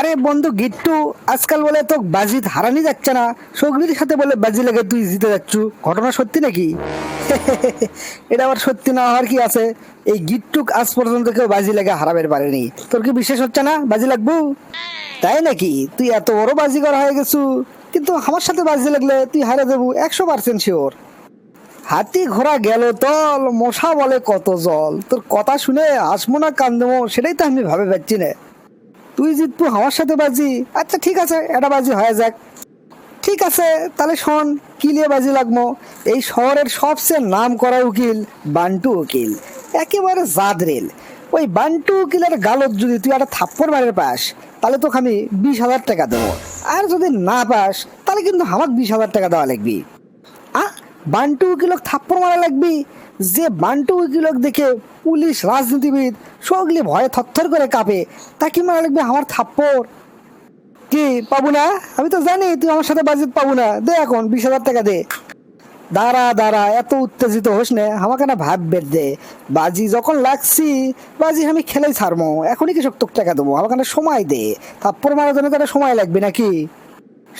আরে বন্ধু, গিট্টু, আজকাল বলে তো বাজি হারানি যাচ্ছে না। সগরির সাথে বলে বাজি লেগে তুই জিতে যাচ্ছ। ঘটনা সত্যি নাকি? এটা আবার সত্যি না হওয়ার কি আছে? এই গিট্টুক আজ পর্যন্ত কেউ বাজি লেগে হারাবের পারেনি। তোর কি বিশ্বাস হচ্ছে না? বাজি লাগবো? তাই নাকি? তুই এত বড় বাজিগর হয়ে গেছু। কিন্তু আমার সাথে বাজি লাগলে তুই হারে দেবো, একশো পার্সেন্ট শিওর হাতি ঘোড়া গেল তল, মশা বলে কত জল। তোর কথা শুনে আসব না কান্দমো সেটাই তো আমি ভাবে পাচ্ছি না। তুই জিতবো আমার সাথে বাজি আচ্ছা ঠিক আছে, এটা বাজি হয়ে যাক। ঠিক আছে, তাহলে শোন, কি নিয়ে বাজি লাগবো? এই শহরের সবচেয়ে নাম করা উকিল বান্টু উকিল, একেবারে জাদরেল। ওই বান্টু উকিলের গালত যদি তুই একটা থাপ্পড় মারের পাস, তাহলে তোকে আমি বিশ হাজার টাকা দেবো। আর যদি না পাস, তাহলে কিন্তু আমাকে বিশ হাজার টাকা দেওয়া লাগবি। আ, বান্টু উকিলক থাপ্পড় মারা লাগবি? যে বান্টু উকিলক দেখে পুলিশ, রাজনীতিবিদ সগলি ভয়ে থরথর করে কাঁপে। তাকে মারা লাগবে আমার থাপ্পড়? কি, পাবো না? আমি তো জানি তুই আমার সাথে বাজেট পাবো না। দে এখন বিশ হাজার টাকা দে। দাঁড়া দাঁড়া, এত উত্তেজিত হোস না। আমাকে না ভাববে দে। বাজি যখন লাগছি, বাজি আমি খেলেই ছাড়বো এখনই কৃষক তোকে টাকা দেবো? আমাকে না সময় দে। থাপ্পড় মারার জন্য তো একটা সময় লাগবে নাকি?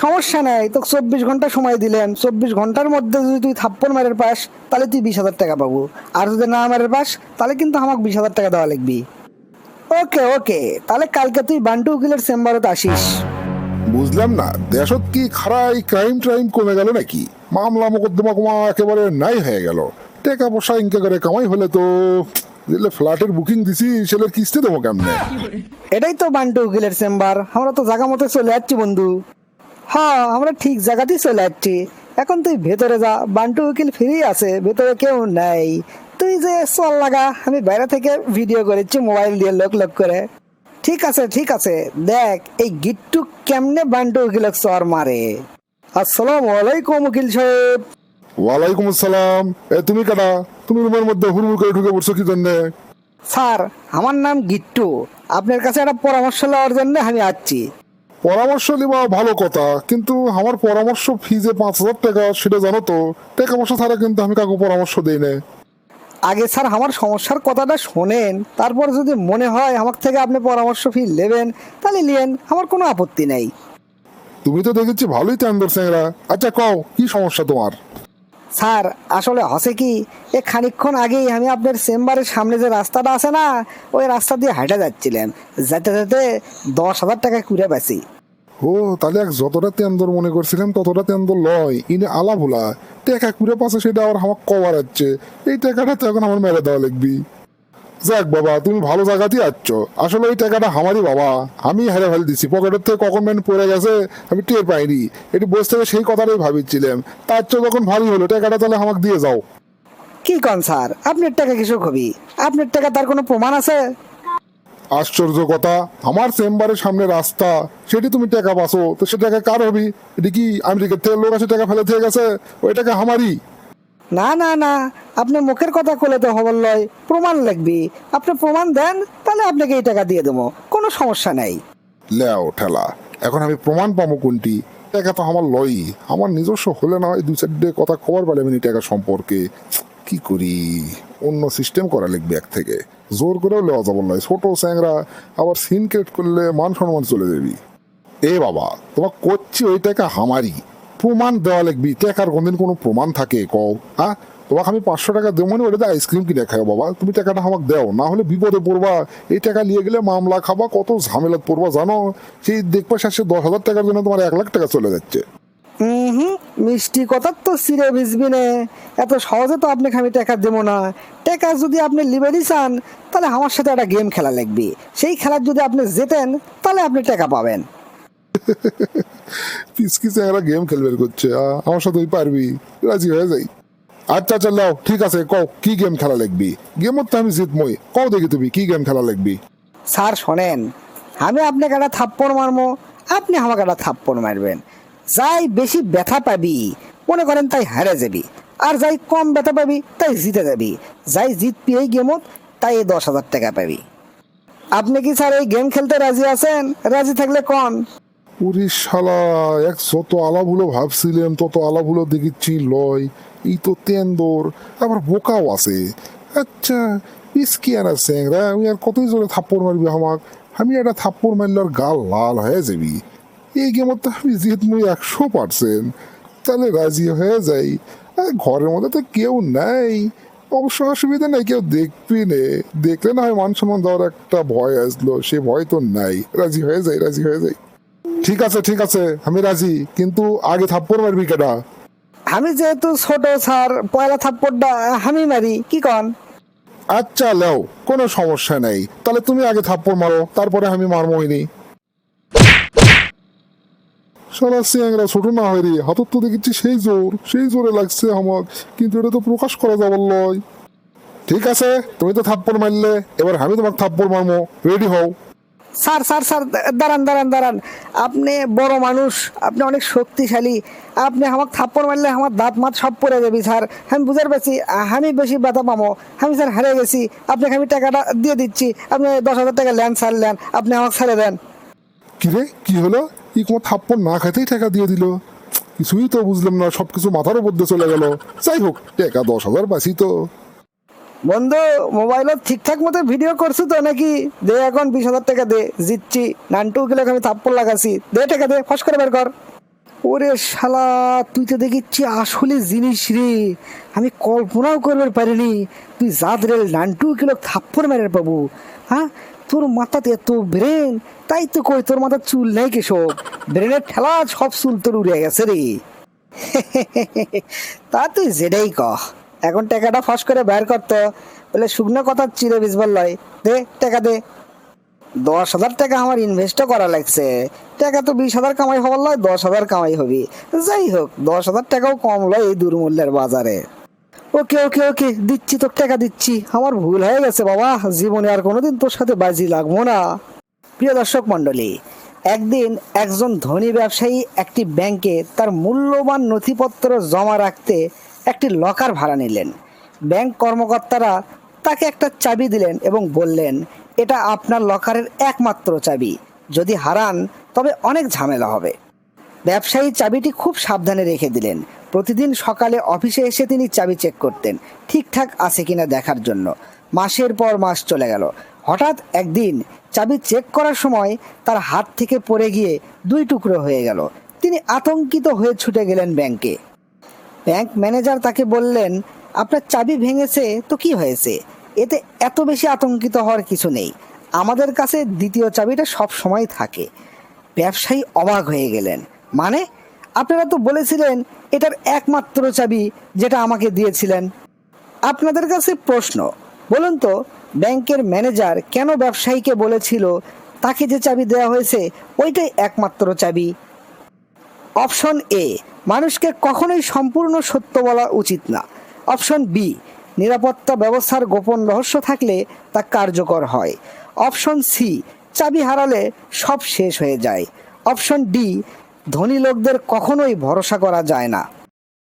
সমস্যা নাই তোকে চব্বিশ ঘণ্টা সময় দিলেন চব্বিশ ঘণ্টার মধ্যে যদি তুই থাপ্পড় মারের পাস তাহলে তুই বিশ হাজার টাকা পাবো। আর যদি না মারের পাস তাহলে কিন্তু আমাকে বিশ হাজার টাকা দেওয়া লাগবি। ওকে ওকে তাহলে কালকে তুই বান্টু উকিলের চেম্বারত আসিস। বুঝলাম না দেশত কি খারাই ক্রাইম ট্রাইম কমে গেল নাকি? মামলা মোকদ্দমা কমা একেবারে নাই হয়ে গেল। টাকা পয়সা ইনকে করে কামাই হলে তো যেলে ফ্ল্যাটের বুকিং দিছি সেলে কিস্তি দেবো কেমনে? এটাই তো বান্টু উকিলের চেম্বার। আমরা তো জায়গা মতো চলে যাচ্ছি বন্ধু। হ্যাঁ আমরা ঠিক জায়গাতেই চলে যাচ্ছি এখন তুই ভেতরে যা বান্টু উকিল ফ্রি আছে ভেতরে কেউ নাই। তুই যে চল লাগা আমি বাইরে থেকে ভিডিও করেছি মোবাইল দিয়ে লোক লোক করে। ঠিক আছে ঠিক আছে দেখ এই গিট্টু কেমনে বান্টু উকিলক চর মারে? আসসালামু আলাইকুম উকিল সাহেব। ওয়ালাইকুম আসসালাম। এ তুমি কাটা তুমি রুমের মধ্যে হুড়মুড় করে ঢুকে পড়ছো কি জন্যে? স্যার আমার নাম গিট্টু। আপনার কাছে একটা পরামর্শ নেওয়ার জন্য আমি আসছি। পরামর্শ নেওয়া ভালো কথা কিন্তু আমার পরামর্শ ফি যে পাঁচ হাজার টাকা সেটা জানো তো? টাকা পয়সা ছাড়া কিন্তু আমি কাউকে পরামর্শ দিই না আগে স্যার আমার সমস্যার কথাটা শোনেন তারপর যদি মনে হয় আমার থেকে আপনি পরামর্শ ফি নেবেন তাহলে নিয়েন আমার কোনো আপত্তি নেই। তুমি তো দেখেছি ভালোই চান্দর স্যাংরা আচ্ছা কও কি সমস্যা তোমার? স্যার, আসলে হসে কি, এ খানিক্ষণ আগেই আমি আপনার চেম্বারের সামনে যে রাস্তাটা আছে না, ওই রাস্তা দিয়ে হাঁটা যাচ্ছিলেন। যেতে যেতে দশ হাজার টাকা কুড়ে পাইছি। ও, তাহলে এক যতটা তেন্দর মনে করছিলাম, ততটা তেন্দর লয়। ইনি আলা ভোলা টাকা কুড়ে পাশে সেটা আবার আমার কভার আছে এই টাকাটা তো এখন আমার মেরে দেওয়া লাগবি। যাক বাবা তুমি ভালো জায়গাতেই আচ্ছ আসলে ওই টাকাটা আমারই বাবা। আমি হেরে ফেলে দিছি পকেটের থেকে কখন ম্যান পড়ে গেছে আমি টের পাইনি। এটি বসে থেকে সেই কথাটাই ভাবিছিলাম। তার চেয়ে যখন ভারী হলো টাকাটা তাহলে আমাকে দিয়ে যাও। কি কন স্যার? আপনার টাকা কিছু হবি আপনার টাকা তার কোনো প্রমাণ আছে? আশ্চর্য কথা। আমার চেম্বারের সামনে রাস্তা সেটি তুমি টাকা পাসো। তো সে টাকা কার হবি? এটি কি আমেরিকার থেকে লোক আছে টাকা ফেলে থেকে গেছে? ওই টাকা আমারই। না না না, আপনি মুখের কথা কলে তো হবল লয়, প্রমাণ লাগবি আপনি প্রমাণ দেন, তাহলে আপনাকে এই টাকা দিয়ে দেবো। কোনো সমস্যা নেই। লেও ঠেলা, এখন আমি প্রমাণ পাবো কোনটি? টাকা তো আমার লই আমার নিজস্ব হলে না হয় দু চারটে কথা খবর পেলে আমি টাকা সম্পর্কে। কি করি? অন্য সিস্টেম করা লিখবে এক থেকে। জোর করেও লেওয়া যাব নয় ছোট স্যাংরা, আবার সিন ক্রিয়েট করলে মান সম্মান চলে যাবি। এ বাবা, তোমার করছি ওই টাকা আমারই। প্রমাণ দেওয়া লাগবি। লিখবি টাকার কোনদিন কোনো প্রমাণ থাকে, কও হ্যাঁ তোমাকে আমি পাঁচশো টাকা দেবো মানে ওটাতে আইসক্রিম কিনে খাও বাবা? তুমি টাকাটা আমাকে দাও, না হলে বিপদে পড়বা। এই টাকা নিয়ে গেলে মামলা খাবা, কত ঝামেলাত পড়বা, জানো? সেই দেখবা শেষে দশ হাজার টাকার জন্য তোমার এক লাখ টাকা চলে যাচ্ছে। হুম মিষ্টি কথা তো সিরে ভিজবি নে। এত সহজে তো আপনাকে আমি টাকা দেবো না। টাকা যদি আপনি লিবারি চান, তাহলে আমার সাথে একটা গেম খেলা লাগবে। সেই খেলার যদি আপনি জেতেন, তাহলে আপনি টাকা পাবেন। গেম খেলবে করছে আমার সাথে পারবি। রাজি হয়ে যাই। আচ্ছা আচ্ছা ঠিক আছে, কও, কি গেম খেলা লাগবি? গেমত তো আমি কও দেখি তুমি, কি গেম খেলা লাগবি? স্যার, শোনেন, আমি আপনাকে একটা থাপ্পড় মারবো আপনি আমাকে একটা থাপ্পড় মারবেন। যাই বেশি ব্যথা পাবি, মনে করেন তাই হারে যাবি। আর যাই কম ব্যথা পাবি, তাই জিতে যাবি। যাই জিতবি এই গেমত, তাই দশ হাজার টাকা পাবি। আপনি কি স্যার এই গেম খেলতে রাজি আছেন? রাজি থাকলে কন? ওরে শালা এক যত আলাভুলো ভাবছিলাম, তত আলাভুলো দেখিচ্ছি লয়। এই তো তেন্দর, আবার বোকাও আছে। আচ্ছা পিসকি আর আছে আমি আর কতই জোরে থাপ্পড় মারবি আমাক? আমি একটা থাপ্পড় মারলে ওর গাল লাল হয়ে যাবি। এই গেমত তো জিত মুই একশো পার্সেন্ট। তাহলে রাজি হয়ে যাই। আর ঘরের মধ্যে তো কেউ নাই। অবশ্য অসুবিধা নেই, কেউ দেখবি নে। দেখলে না হয় মান সম্মান দেওয়ার একটা ভয় আসলো। সে ভয় তো নাই। রাজি হয়ে যাই, রাজি হয়ে যাই। ঠিক আছে ঠিক আছে আমি রাজি কিন্তু আগে থাপ্পড় মারবি কেটা আমি যেহেতু ছোট স্যার পয়লা থাপ্পড়টা আমি মারি কি কন? আচ্ছা লেও কোনো সমস্যা নেই। তাহলে তুমি আগে থাপ্পড় মারো তারপরে আমি মারবো হইনি সারা সিয়াংরা ছোট না হয় রে হাতত তো দেখেছি সেই জোর সেই জোরে লাগছে আমার কিন্তু এটা তো প্রকাশ করা যাবার লয়। ঠিক আছে তুমি তো থাপ্পড় মারলে এবার আমি তোমাকে থাপ্পড় মারবো রেডি হও। স্যার স্যার স্যার দাঁড়ান দাঁড়ান দাঁড়ান। আপনি বড় মানুষ, আপনি অনেক শক্তিশালী। আপনি আমাকে থাপ্পড় মারলে আমার দাঁত মাত সব পড়ে যাবি, স্যার। আমি বুঝার পারছি আমি বেশি ব্যথা পাবো আমি, স্যার হারিয়ে গেছি। আপনাকে আমি টাকাটা দিয়ে দিচ্ছি। আপনি দশ হাজার টাকা লেন, স্যার, লেন। আপনি আমাকে ছেড়ে দেন। কিরে কি হলো? ই কোনো থাপ্পড় না খাইতেই টাকা দিয়ে দিল। কিছুই তো বুঝলাম না, সবকিছু মাথার উপর দিয়ে চলে গেল। যাই হোক, টাকা দশ হাজার পাইছি তো। বন্ধু, মোবাইলত ঠিকঠাক মতো ভিডিও করছ তো নাকি? দে এখন বিশ হাজার টাকা দে, জিতছি। নান্টু কিলো আমি থাপ্পড় লাগাছি। দে টাকা দে, ফস করে বের কর। ওরে শালা, তুই তো দেখিচ্ছি আসলে জিনিস রে। আমি কল্পনাও করবার পারিনি। তুই জাত রে, নান্টু কিলো থাপ্পড় মেরে পাবো। হ্যাঁ? তোর মাথাতে এত ব্রেন, তাই তো কই তোর মাথার চুল নেই কেসব ব্রেনের ঠেলা সব চুল তোর উড়ে গেছে রে। তা তুই যেটাই কহ। এখন টাকাটা ফস করে বের করতো বলে, শুকনো কথা চিরে বিজবার লয় দে, টাকা দে। দশ হাজার টাকা আমার ইনভেস্টও করা লাগছে। টাকা তো বিশ হাজার কামাই হবার লয়, দশ হাজার কামাই হবি। যাই হোক, দশ হাজার টাকাও কম লয় এই দুর্মূল্যের বাজারে। ওকে ওকে ওকে, দিচ্ছি তোর টাকা দিচ্ছি। আমার ভুল হয়ে গেছে বাবা, জীবনে আর কোনোদিন তোর সাথে বাজি লাগবো না। প্রিয় দর্শক মণ্ডলী, একদিন একজন ধনী ব্যবসায়ী একটি ব্যাংকে তার মূল্যবান নথিপত্র জমা রাখতে একটি লকার ভাড়া নিলেন। ব্যাংক কর্মকর্তারা তাকে একটা চাবি দিলেন এবং বললেন, এটা আপনার লকারের একমাত্র চাবি। যদি হারান, তবে অনেক ঝামেলা হবে। ব্যবসায়ী চাবিটি খুব সাবধানে রেখে দিলেন। প্রতিদিন সকালে অফিসে এসে তিনি চাবি চেক করতেন, ঠিকঠাক আছে কিনা দেখার জন্য। মাসের পর মাস চলে গেল। হঠাৎ একদিন চাবি চেক করার সময় তার হাত থেকে পড়ে গিয়ে দুই টুকরো হয়ে গেল। তিনি আতঙ্কিত হয়ে ছুটে গেলেন ব্যাংকে। ব্যাংক ম্যানেজার তাকে বললেন, আপনার চাবি ভেঙেছে, তো কি হয়েছে? এতে এত বেশি আতঙ্কিত হওয়ার কিছু নেই। আমাদের কাছে দ্বিতীয় চাবিটা সব সময় থাকে। ব্যবসায়ী অবাক হয়ে গেলেন। মানে? আপনারা তো বলেছিলেন এটার একমাত্র চাবি যেটা আমাকে দিয়েছিলেন। আপনাদের কাছে প্রশ্ন, বলুন তো, ব্যাংকের ম্যানেজার কেন ব্যবসায়ীকে বলেছিল তাকে যে চাবি দেওয়া হয়েছে, ওইটাই একমাত্র চাবি? অপশন এ মানুষকে কখনোই সম্পূর্ণ সত্য বলা উচিত না। অপশন বি, নিরাপত্তা ব্যবস্থার গোপন রহস্য থাকলে তা কার্যকর হয়। অপশন সি, চাবি হারালে সব শেষ হয়ে যায়। অপশন ডি, ধনী লোকদের কখনোই ভরসা করা যায় না।